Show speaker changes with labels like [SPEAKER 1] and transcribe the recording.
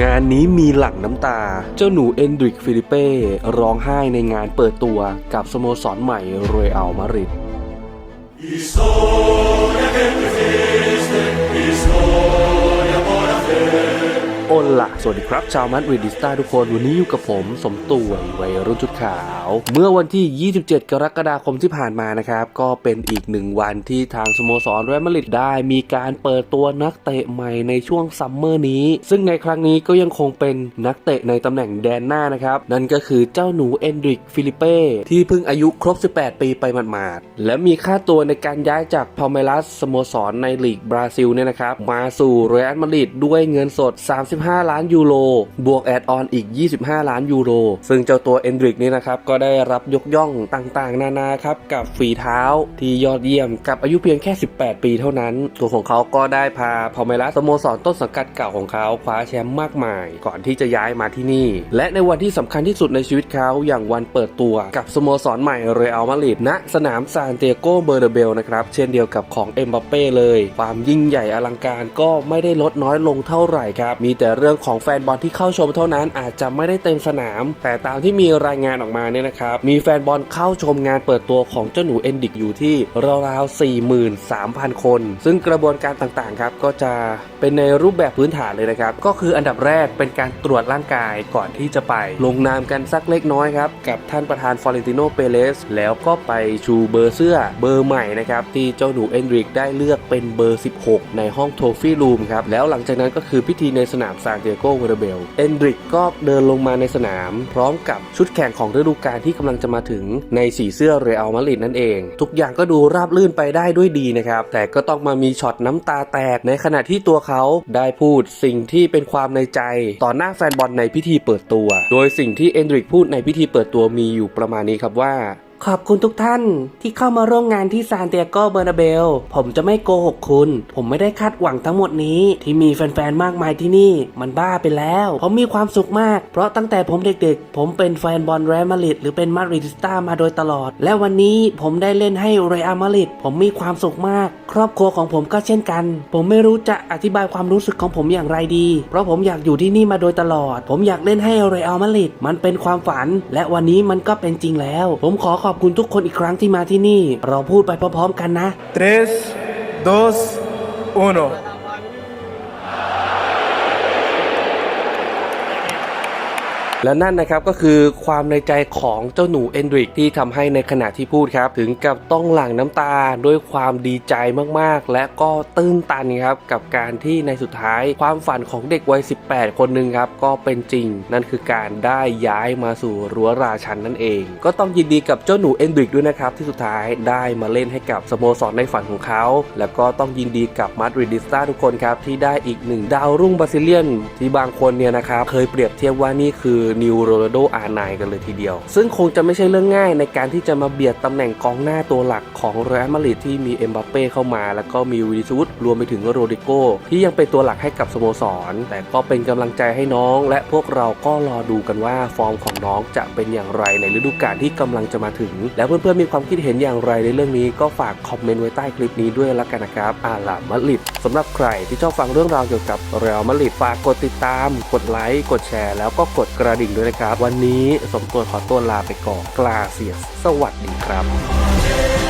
[SPEAKER 1] งานนี้มีหลั่งน้ำตา เจ้าหนูเอนดริกฟิลิเป้ร้องไห้ในงานเปิดตัวกับสโมสรใหม่เรอัลมาดริด โอล่ะสวัสดีครับ ชาวมัดริดิสตาทุกคน วันนี้อยู่กับผม สมตุยวัยรุ่นชุดขาว เมื่อวันที่ 27 กรกฎาคมที่ผ่านมานะครับ ก็เป็นอีกหนึ่งวันที่ทางสโมสรเรอัลมาดริดได้มีการเปิดตัวนักเตะใหม่ในช่วงซัมเมอร์นี้ ซึ่งในครั้งนี้ก็ยังคงเป็นนักเตะในตำแหน่งแดนหน้านะครับ นั่นก็คือเจ้าหนูเอนดริกฟิลิเป้ที่เพิ่งอายุครบ 18 ปีไปหมาดๆและมีค่าตัวในการย้ายจากพาเมลัสสโมสรในลีกบราซิลเนี่ยนะครับมาสู่เรอัลมาดริดด้วยเงินสด 35 25 ล้านยูโร บวกแอดออนอีก 25 ล้านยูโร ซึ่งเจ้าตัวเอนดริกนี่นะครับ ก็ได้รับยกย่องต่างๆ นานาครับ กับฝีเท้าที่ยอดเยี่ยมกับอายุเพียงแค่ 18 ปีเท่านั้น ตัวของเขาก็ได้พาพาเมลัสโมสรต้นสังกัดเก่าของเขาคว้าแชมป์มากมาย ก่อนที่จะย้ายมาที่นี่ และในวันที่สำคัญที่สุดในชีวิตเขาอย่างวันเปิดตัวกับสโมสรใหม่เรอัลมาดริดณสนามซานเตียโกเบอร์เดเบลนะครับเช่นเดียวกับของเอ็มบัปเป้เลย ความยิ่งใหญ่อลังการก็ไม่ได้ลดน้อยลงเท่าไหร่ครับมีแต่เรื่องของแฟนบอลที่เข้าชมเท่านั้นอาจจะไม่ได้เต็มสนาม แต่ตามที่มีรายงานออกมาเนี่ยนะครับ มีแฟนบอลเข้าชมงานเปิดตัวของเจ้าหนูเอนดิกอยู่ที่ราวๆ43,000 คน ซึ่งกระบวนการต่างๆครับก็จะเป็นในรูปแบบพื้นฐานเลยนะครับ ก็คืออันดับแรกเป็นการตรวจร่างกายก่อนที่จะไป ลงนามกันสักเล็กน้อยครับกับท่านประธานฟลอเรนติโนเปเรสแล้วก็ไปชูเบอร์เสื้อเบอร์ใหม่นะครับที่เจ้าหนูเอนดริกได้เลือกเป็นเบอร์ 16 ในห้องโทฟี่รูมครับแล้วหลังจากนั้นก็คือพิธีในสนามซานเตียโกเวอร์เบล เอนดริกก็เดินลงมาในสนาม พร้อมกับชุดแข่งของฤดูกาลที่กำลังจะมาถึงในสีเสื้อเรอัลมาดริดนั่นเอง ทุกอย่างก็ดูราบรื่นไปได้ด้วยดีนะครับ แต่ก็ต้องมามีช็อตน้ำตาแตกในขณะที่ตัวเขาได้พูดสิ่งที่เป็นความในใจ ต่อหน้าแฟนบอลในพิธีเปิดตัว โดยสิ่งที่เอนดริกพูดในพิธีเปิดตัวมีอยู่ประมาณนี้ครับว่า ขอบคุณทุกท่านที่เข้ามาร่วมงานที่ซานเตียโกเบอร์นาเบล ผมจะไม่โกหกคุณ ผมไม่ได้คาดหวังทั้งหมดนี้ ที่มีแฟนๆ มากมายที่นี่ มันบ้าไปแล้ว ผมมีความสุขมาก เพราะตั้งแต่ผมเด็กๆ ผมเป็นแฟนบอลเรอัลมาดริดหรือเป็นมาดริดิสตามาโดยตลอด และวันนี้ผมได้เล่นให้เรอัลมาดริดผมมีความสุขมาก ครอบครัวของผมก็เช่นกัน ผมไม่รู้จะอธิบายความรู้สึกของผมอย่างไรดี เพราะผมอยากอยู่ที่นี่มาโดยตลอด ผมอยากเล่นให้เรอัลมาดริดมันเป็นความฝัน และวันนี้มันก็เป็นจริงแล้ว ผมขอขอบอบคุณทุกคนอีกครั้งที่มาที่นี่ เราพูดไปพร้อมๆกันนะ
[SPEAKER 2] 3, 2, 1.
[SPEAKER 1] และนั่นนะครับก็คือความในใจของเจ้าหนูเอนดริกที่ทำให้ในขณะที่พูดครับ ถึงกับต้องหลั่งน้ำตาด้วยความดีใจมากๆ และก็ตื้นตันครับกับการที่ในสุดท้ายความฝันของเด็กวัย 18 คนหนึ่งครับก็เป็นจริง นั่นคือการได้ย้ายมาสู่รั้วราชันนั่นเอง ก็ต้องยินดีกับเจ้าหนูเอนดริกด้วยนะครับที่สุดท้ายได้มาเล่นให้กับสโมสรในฝันของเขา แล้วก็ต้องยินดีกับมาดริดิสตาทุกคนครับที่ได้อีกหนึ่งดาวรุ่งบราซิเลียนที่บางคนเนี่ยนะครับเคยเปรียบเทียบว่านี่คือนิวโรนัลโดอาร์ไนกันเลยทีเดียว ซึ่งคงจะไม่ใช่เรื่องง่ายในการที่จะมาเบียดตำแหน่งกองหน้าตัวหลักของเรอัลมาดริดที่มีเอ็มบัปเป้เข้ามา แล้วก็มีวินิซูสรวมไปถึงโรดิโกที่ยังเป็นตัวหลักให้กับสโมสร แต่ก็เป็นกำลังใจให้น้อง และพวกเราก็รอดูกันว่าฟอร์มของน้องจะเป็นอย่างไรในฤดูกาลที่กำลังจะมาถึง แล้วเพื่อนๆมีความคิดเห็นอย่างไรในเรื่องนี้ก็ฝากคอมเมนต์ไว้ใต้คลิปนี้ด้วยละกันนะครับอาลามาดริดสำหรับใครที่ชอบฟังเรื่องราวเกี่ยวกับเรอัลมาดริดฝากกดติดตาม กดไลค์กดแชร์แล้วก็กดกระดิ่งด้วยนะครับ วันนี้สมตัวขอตัวลาไปก่อนกลาเสียสวัสดีครับ